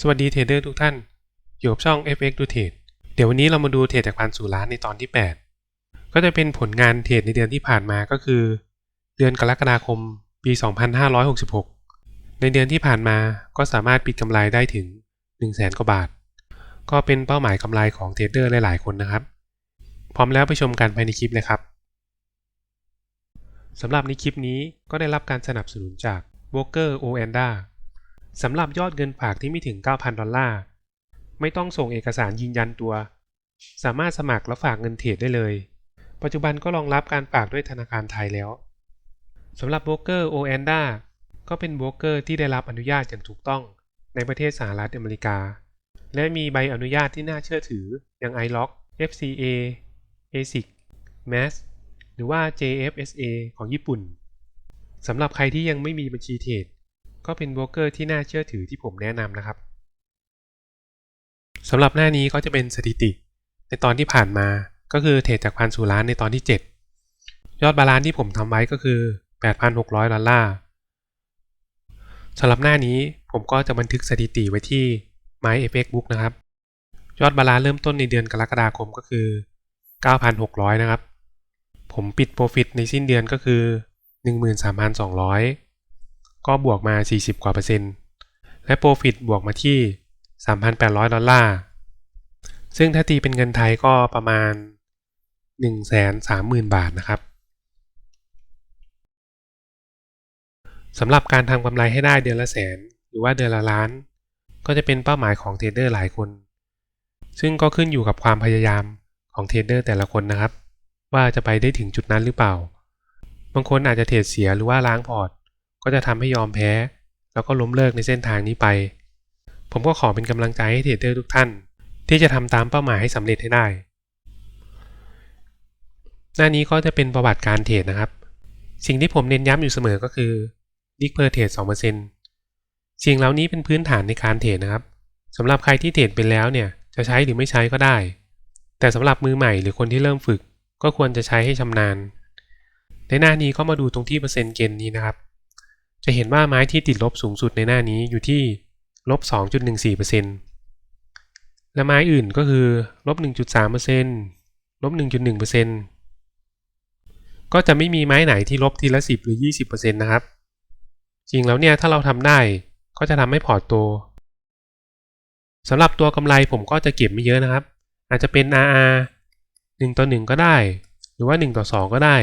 สวัสดีเทรดเดอร์ทุกท่าน อยู่กับช่อง FX ดูเทรดเดี๋ยววันนี้เรามาดูเทรดจากพันสู่ล้านในตอนที่ 8 ก็จะเป็นผลงานเทรดในเดือนที่ผ่านมาก็คือ เดือนกรกฎาคมปี 2566 ในเดือนที่ผ่านมาก็สามารถปิดกำไรได้ถึง 1 0 0 0 0แสนกว่าบาท ก็เป็นเป้าหมายกำไรของเทรดเดอร์หลายๆคนนะครับ พร้อมแล้วไปชมกันภายในคลิปเลยครับสำหรับในคลิปนี้ก็ได้รับการสนับสนุนจาก w o k e r o a n d a สำหรับยอดเงินฝากที่ไม่ถึง 9,000 ดอลลาร์ ไม่ต้องส่งเอกสารยืนยันตัว สามารถสมัครและฝากเงินเทรดได้เลย ปัจจุบันก็รองรับการฝากด้วยธนาคารไทยแล้ว สำหรับโบรกเกอร์โอแอนดาก็เป็นโบรกเกอร์ที่ได้รับอนุญาตอย่างถูกต้องในประเทศสหรัฐอเมริกา และมีใบอนุญาตที่น่าเชื่อถืออย่าง iLock FCA ASIC MAS หรือว่า JFSA ของญี่ปุ่น สำหรับใครที่ยังไม่มีบัญชีเทรด ก็เป็นโบรกเกอร์ที่น่าเชื่อถือที่ผมแนะนำนะครับสำหรับหน้านี้ก็จะเป็นสถิติ ในตอนที่ผ่านมาก็คือเทรดจากพันสู่ล้านในตอนที่ 7 ยอดบาลานซ์ที่ผมทำไว้ก็คือ 8,600 ดอลลาร์สำหรับหน้านี้ผมก็จะบันทึกสถิติไว้ที่ My FX Book นะครับ ยอดบาลานซ์เริ่มต้นในเดือนกรกฎาคมก็คือ 9,600 นะครับ ผมปิด Profit ในสิ้นเดือนก็คือ 13,200 ก็บวกมา 40 กว่าเปอร์เซ็นต์ และ Profit บวกมาที่ 3,800 ดอลลาร์ ซึ่งถ้าตีเป็นเงินไทยก็ประมาณ 130,000 บาทนะครับสำหรับการทำกำไรให้ได้เดือนละแสน หรือว่าเดือนละล้าน ก็จะเป็นเป้าหมายของเทรดเดอร์หลายคน ซึ่งก็ขึ้นอยู่กับความพยายามของเทรดเดอร์แต่ละคนนะครับ ว่าจะไปได้ถึงจุดนั้นหรือเปล่า บางคนอาจจะเทรดเสียหรือว่าล้างพอร์ต ก็จะทำให้ยอมแพ้ แล้วก็ล้มเลิกในเส้นทางนี้ไป ผมก็ขอเป็นกำลังใจให้เทรดเดอร์ทุกท่าน ที่จะทำตามเป้าหมายให้สำเร็จให้ได้ หน้านี้ก็จะเป็นประวัติการเทรดนะครับ สิ่งที่ผมเน้นย้ำอยู่เสมอก็คือดิกเพอร์เทรด2%สิ่งเหล่านี้เป็นพื้นฐานในการเทรดนะครับสำหรับใครที่เทรดเป็นแล้วเนี่ยจะใช้หรือไม่ใช้ก็ได้ แต่สำหรับมือใหม่หรือคนที่เริ่มฝึก ก็ควรจะใช้ให้ชำนาญ ในหน้านี้ก็มาดูตรงที่เปอร์เซ็นต์เกณฑ์นี้นะครับ จะเห็นว่าไม้ที่ติดลบสูงสุดในหน้านี้อยู่ที่ลบ 2.14%และไม้อื่นก็คือลบ 1.3%ลบ 1.1%ก็จะไม่มีไม้ไหนที่ลบทีละ 10 หรือ 20%นะครับ จริงแล้วเนี่ยถ้าเราทำได้ก็จะทำให้พอร์ตโตสำหรับตัวกำไรผมก็จะเก็บไม่เยอะนะครับ อาจจะเป็น RR 1 ต่อ 1 ก็ได้ หรือว่า 1 ต่อ 2 ก็ได้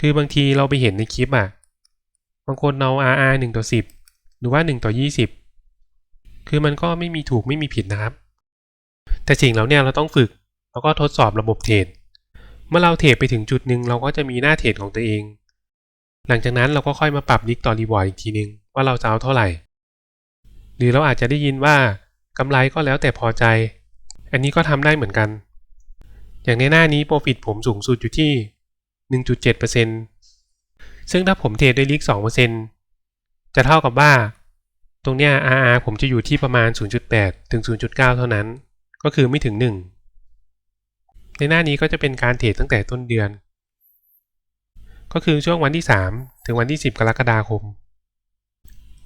คือบางทีเราไปเห็นในคลิปอะ บางคนเอา RR 1 ต่อ 10 หรือว่า 1 ต่อ 20 คือมันก็ไม่มีถูกไม่มีผิดนะครับ แต่สิ่งเราเนี่ยเราต้องฝึก แล้วก็ทดสอบระบบเทรด เมื่อเราเทรดไปถึงจุดหนึ่งเราก็จะมีหน้าเทรดของตัวเอง หลังจากนั้นเราก็ค่อยมาปรับลิกต่อรีวอร์ดอีกทีนึงว่าเราจะเอาเท่าไหร่ หรือเราอาจจะได้ยินว่ากำไรก็แล้วแต่พอใจ อันนี้ก็ทำได้เหมือนกัน อย่างในหน้านี้ Profit ผมสูงสุดอยู่ที่ 1.7% ซึ่งถ้าผมเทรดด้วยลิก2%จะเท่ากับว่า ตรงเนี้ย RR ผมจะอยู่ที่ประมาณ 0.8 ถึง 0.9 เท่านั้น ก็คือไม่ถึง 1 ในหน้านี้ก็จะเป็นการเทรดตั้งแต่ต้นเดือน ก็คือช่วงวันที่ 3 ถึงวันที่ 10 กรกฎาคม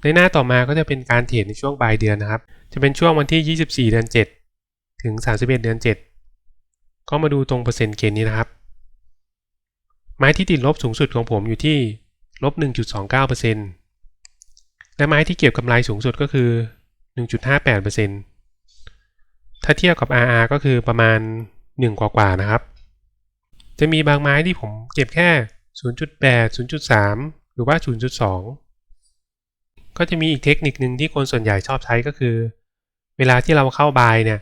ในหน้าต่อมาก็จะเป็นการเทรดในช่วงปลายเดือนนะครับ จะเป็นช่วงวันที่ 24 เดือน 7 ถึง 31 เดือน 7 ก็มาดูตรงเปอร์เซ็นต์เกณฑ์นี้นะครับ ไม้ที่ติดลบสูงสุดของผมอยู่ที่ลบ 1.29%และไม้ที่เก็บกำไรสูงสุดก็คือ 1.58%ถ้าเทียบกับ RR ก็คือประมาณ 1 กว่าๆนะครับ จะมีบางไม้ที่ผมเก็บแค่ 0.8 0.3 หรือว่า 0.2 ก็จะมีอีกเทคนิคหนึ่งที่คนส่วนใหญ่ชอบใช้ก็คือ เวลาที่เราเข้าบายเนี่ย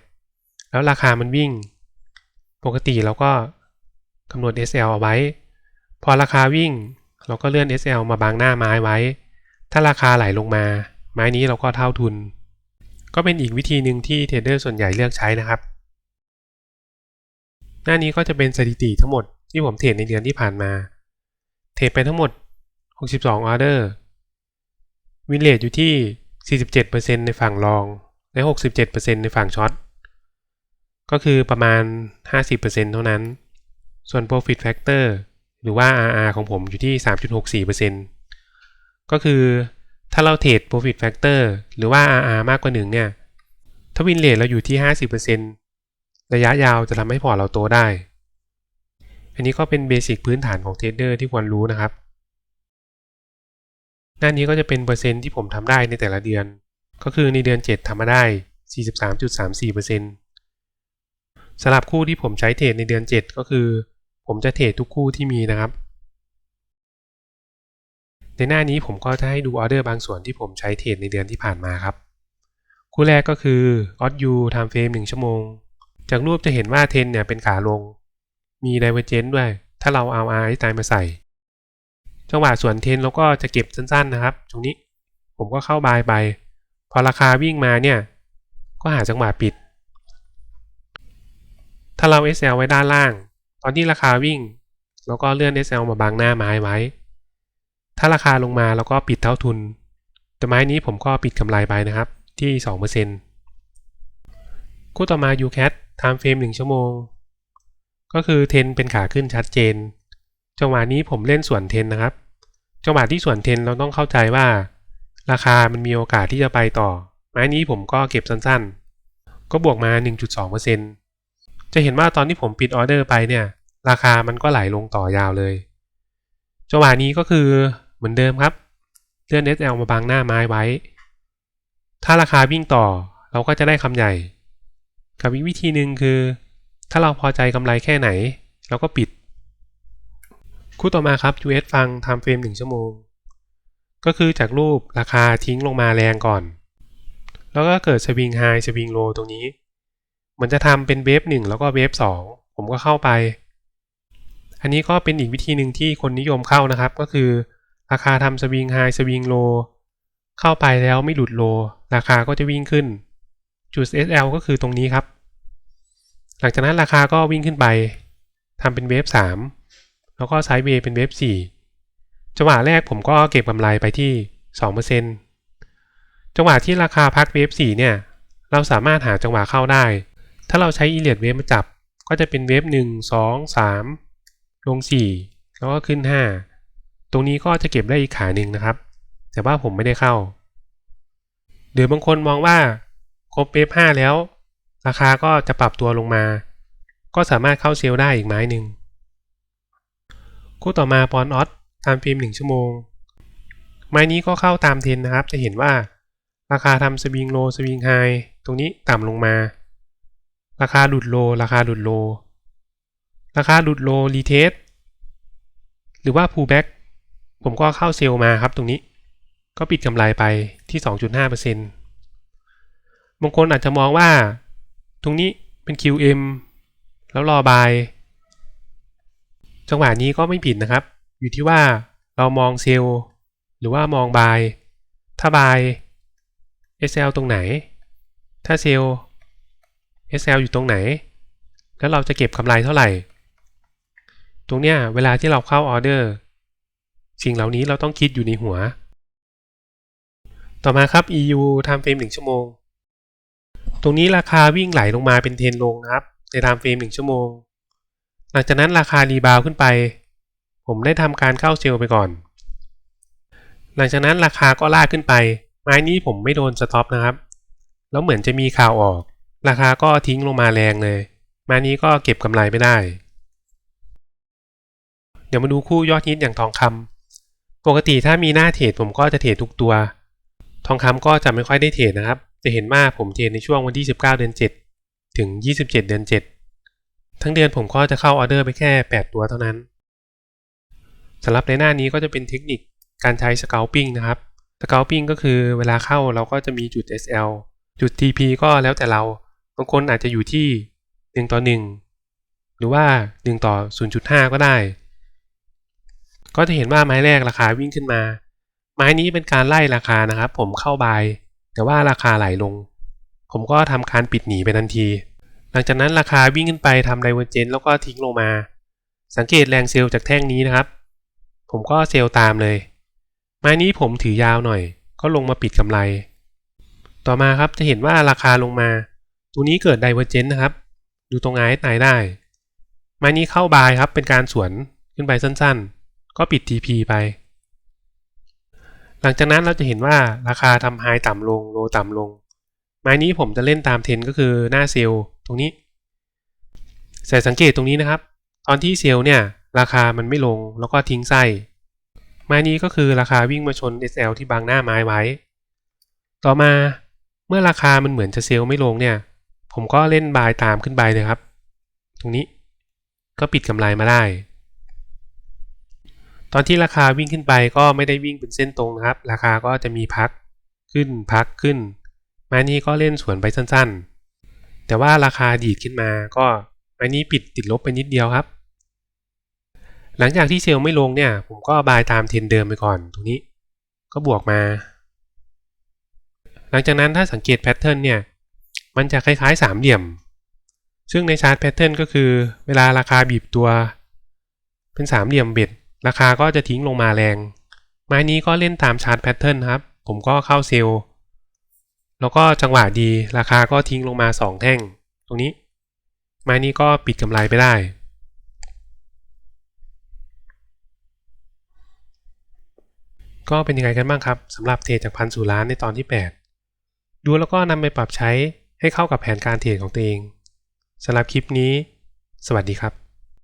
แล้วราคามันวิ่ง ปกติเราก็กำหนด SL เอาไว้ พอราคาวิ่งเราก็เลื่อน SL มาบางหน้าไม้ไว้ ถ้าราคาไหลลงมา ไม้นี้เราก็เท่าทุน ก็เป็นอีกวิธีหนึ่งที่เทรดเดอร์ส่วนใหญ่เลือกใช้นะครับ หน้านี้ก็จะเป็นสถิติทั้งหมดที่ผมเทรดในเดือนที่ผ่านมา เทรดไปทั้งหมด 62ออเดอร์ วินเลทอยู่ที่ 47%ในฝั่งรอง และ 67%ในฝั่งช็อต ก็คือประมาณ 50%เท่านั้น ส่วน Profit Factor หรือว่า RR ของผมอยู่ที่ 3.64%ก็คือถ้าเราเทรด profit factor หรือว่า RR มากกว่าหนึ่งเนี่ย ถ้าวินเลทเราอยู่ที่ 50%ระยะยาวจะทำให้พอร์ตเราโตได้ อันนี้ก็เป็นเบสิกพื้นฐานของเทรดเดอร์ที่ควรรู้นะครับ หน้านี้ก็จะเป็นเปอร์เซ็นต์ที่ผมทำได้ในแต่ละเดือน ก็คือในเดือน 7ทำมาได้ 43.34%สำหรับคู่ที่ผมใช้เทรดในเดือน 7 ก็คือ ผมจะเทรดทุกคู่ที่มีนะครับ ในหน้านี้ผมก็จะให้ดูออเดอร์บางส่วนที่ผมใช้เทรดในเดือนที่ผ่านมาครับ คู่แรกก็คือออ u time frame 1ชั่วโมง จากรูปจะเห็นว่าเทนเนี่ยเป็นขาลง มี divergence ด้วย ถ้าเราเอา RSI ตายมาใส่ จังหวะส่วนเทนเราก็จะเก็บสั้นๆนะครับ ตรงนี้ผมก็เข้าบายไป พอราคาวิ่งมาเนี่ย ก็หาจังหวะปิด ถ้าเรา SL ไว้ด้านล่าง ตอนที่ราคาวิ่งเราก็เลื่อน SL มาบังหน้าไม้ไว้ ถ้าราคาลงมาเราก็ปิดเท่าทุน แต่ไม้นี้ผมก็ปิดกำไรไปนะครับที่ 2%คู่ต่อมา UCAT time frame 1 ชั่วโมง ก็คือเทนเป็นขาขึ้นชัดเจน จังหวะนี้ผมเล่นส่วนเทนนะครับ จังหวะที่ส่วนเทนเราต้องเข้าใจว่า ราคามันมีโอกาสที่จะไปต่อ ไม้นี้ผมก็เก็บสั้นๆ ก็บวกมา 1.2% จะเห็นว่าตอนที่ผมปิดออเดอร์ไปเนี่ย ราคามันก็ไหลลงต่อยาวเลยจังหวะนี้ก็คือเหมือนเดิมครับเลื่อน SL มาบังหน้าไม้ไว้ ถ้าราคาวิ่งต่อเราก็จะได้คำใหญ่ กับอีกวิธีหนึ่งคือ ถ้าเราพอใจกำไรแค่ไหน เราก็ปิด คู่ต่อมาครับ US ฟัง time frame 1ชั่วโมง ก็คือจากรูปราคาทิ้งลงมาแรงก่อน แล้วก็เกิดสวิงไฮสวิงโลตรงนี้ มันจะทำเป็นเวฟหนึ่งแล้วก็เวฟสองผมก็เข้าไป อันนี้ก็เป็นอีกวิธีหนึ่งที่คนนิยมเข้านะครับ ก็คือ ราคาทำสวิงไฮสวิงโลเข้าไปแล้วไม่หลุดโล ราคาก็จะวิ่งขึ้นจุด SL ก็คือตรงนี้ครับ หลังจากนั้นราคาก็วิ่งขึ้นไปทำเป็นเวฟ3 แล้วก็ไซด์เวย์เป็นเวฟ4จังหวะแรกผมก็เก็บกำไรไปที่ 2%จังหวะที่ราคาพักเวฟ4เนี่ย เราสามารถหาจังหวะเข้าได้ ถ้าเราใช้อีเลียดเวฟมาจับ ก็จะเป็นเวฟ1 2 3ลง4แล้วก็ขึ้น5ตรงนี้ก็จะเก็บได้อีกขาหนึ่งนะครับ แต่ว่าผมไม่ได้เข้า หรือบางคนมองว่าครบเวฟ5แล้ว ราคาก็จะปรับตัวลงมา ก็สามารถเข้าเซลล์ได้อีกไม้หนึ่งคู่ต่อมาปอนออสตามฟิล์ม1ชั่วโมง ไม้นี้ก็เข้าตามเทรนนะครับ จะเห็นว่าราคาทำสวิงโลสวิงไฮตรงนี้ต่ำลงมา ราคาหลุดโล ราคาหลุดโล ราคาหลุดโลรีเทสหรือว่าพูแบ็กผมก็เข้าเซลล์มาครับตรงนี้ ก็ปิดกำไรไปที่ 2.5%บางคนอาจจะมองว่า ตรงนี้เป็น QM แล้วรอบาย จังหวะนี้ก็ไม่ผิดนะครับ อยู่ที่ว่าเรามองเซลล์หรือว่ามองบาย ถ้าบาย SL ตรงไหน ถ้าเซลล์ SL อยู่ตรงไหน แล้วเราจะเก็บกำไรเท่าไหร่ ตรงเนี้ยเวลาที่เราเข้าออเดอร์ สิ่งเหล่านี้เราต้องคิดอยู่ในหัว ต่อมาครับ EU time frame 1ชั่วโมง ตรงนี้ราคาวิ่งไหลลงมาเป็นเทรนลงนะครับ ใน time frame 1ชั่วโมง หลังจากนั้นราคารีบาวขึ้นไป ผมได้ทำการเข้าเซลล์ไปก่อน หลังจากนั้นราคาก็ลากขึ้นไป ไม้นี้ผมไม่โดนสต็อปนะครับ แล้วเหมือนจะมีข่าวออก ราคาก็ทิ้งลงมาแรงเลยม้นี้ก็เก็บกำไรไม่ได้ เดี๋ยวมาดูคู่ยอดฮิตอย่างทองคำปกติถ้ามีหน้าเทรดผมก็จะเทรดทุกตัว ทองคำก็จะไม่ค่อยได้เทรดนะครับ จะเห็นว่าผมเทรดในช่วงวันที่ 19 เดือน 7 ถึง 27 เดือน 7 ทั้งเดือนผมก็จะเข้าออเดอร์ไปแค่ 8 ตัวเท่านั้นสำหรับในหน้านี้ก็จะเป็นเทคนิคการใช้ scalping นะครับ scalping ก็คือเวลาเข้าเราก็จะมีจุด SL จุด TP ก็แล้วแต่เรา บางคนอาจจะอยู่ที่ 1 ต่อ 1 หรือว่า 1 ต่อ 0.5 ก็ได้ ก็จะเห็นว่าไม้แรกราคาวิ่งขึ้นมา ไม้นี้เป็นการไล่ราคานะครับ ผมเข้าบาย แต่ว่าราคาไหลลง ผมก็ทำการปิดหนีไปทันที หลังจากนั้นราคาวิ่งขึ้นไปทำไดเวอร์เจนแล้วก็ทิ้งลงมา สังเกตแรงเซลล์จากแท่งนี้นะครับ ผมก็เซลล์ตามเลย ไม้นี้ผมถือยาวหน่อย ก็ลงมาปิดกำไร ต่อมาครับจะเห็นว่าราคาลงมา ตัวนี้เกิดไดเวอร์เจนนะครับ ดูตรงไอ้ตายได้ ไม้นี้เข้าบายครับ เป็นการสวนขึ้นไปสั้นๆ ก็ปิด TP ไป หลังจากนั้นเราจะเห็นว่าราคาทำไฮต่ำลง โลต่ำลง ไม้นี้ผมจะเล่นตามเทรนก็คือหน้าเซลล์ตรงนี้ใส่สังเกตตรงนี้นะครับ ตอนที่เซลล์เนี่ยราคามันไม่ลงแล้วก็ทิ้งไส้ ไม้นี้ก็คือราคาวิ่งมาชน SL ที่บังหน้าไม้ไว้ ต่อมาเมื่อราคามันเหมือนจะเซลล์ไม่ลงเนี่ย ผมก็เล่นบายตามขึ้นไปเลยครับ ตรงนี้ก็ปิดกำไรมาได้ ตอนที่ราคาวิ่งขึ้นไปก็ไม่ได้วิ่งเป็นเส้นตรงนะครับ ราคาก็จะมีพักขึ้นพักขึ้นม้นี้ก็เล่นสวนไปสั้นๆ แต่ว่าราคาดีดขึ้นมาก็ม้นี้ปิดติดลบไปนิดเดียวครับ หลังจากที่เซลล์ไม่ลงเนี่ย ผมก็บายตามเทรนเดิมไปก่อนตรงนี้ ก็บวกมา หลังจากนั้นถ้าสังเกตแพทเทิร์นเนี่ย มันจะคล้ายๆสามเหลี่ยม ซึ่งในชาร์ตแพทเทิร์นก็คือเวลาราคาบีบตัว เป็นสามเหลี่ยมเบ็ด ราคาก็จะทิ้งลงมาแรง ไม้นี้ก็เล่นตามชาร์ตแพทเทิร์นครับ ผมก็เข้าเซลล์ แล้วก็จังหวะดีราคาก็ทิ้งลงมา 2 แท่ง ตรงนี้ ไม้นี้ก็ปิดกำไรไปได้ก็เป็นยังไงกันบ้างครับสำหรับเทรดจากพันสู่ล้านในตอนที่ 8 ดูแล้วก็นำไปปรับใช้ ให้เข้ากับแผนการเทรดของตัวเองสำหรับคลิปนี้ สวัสดีครับ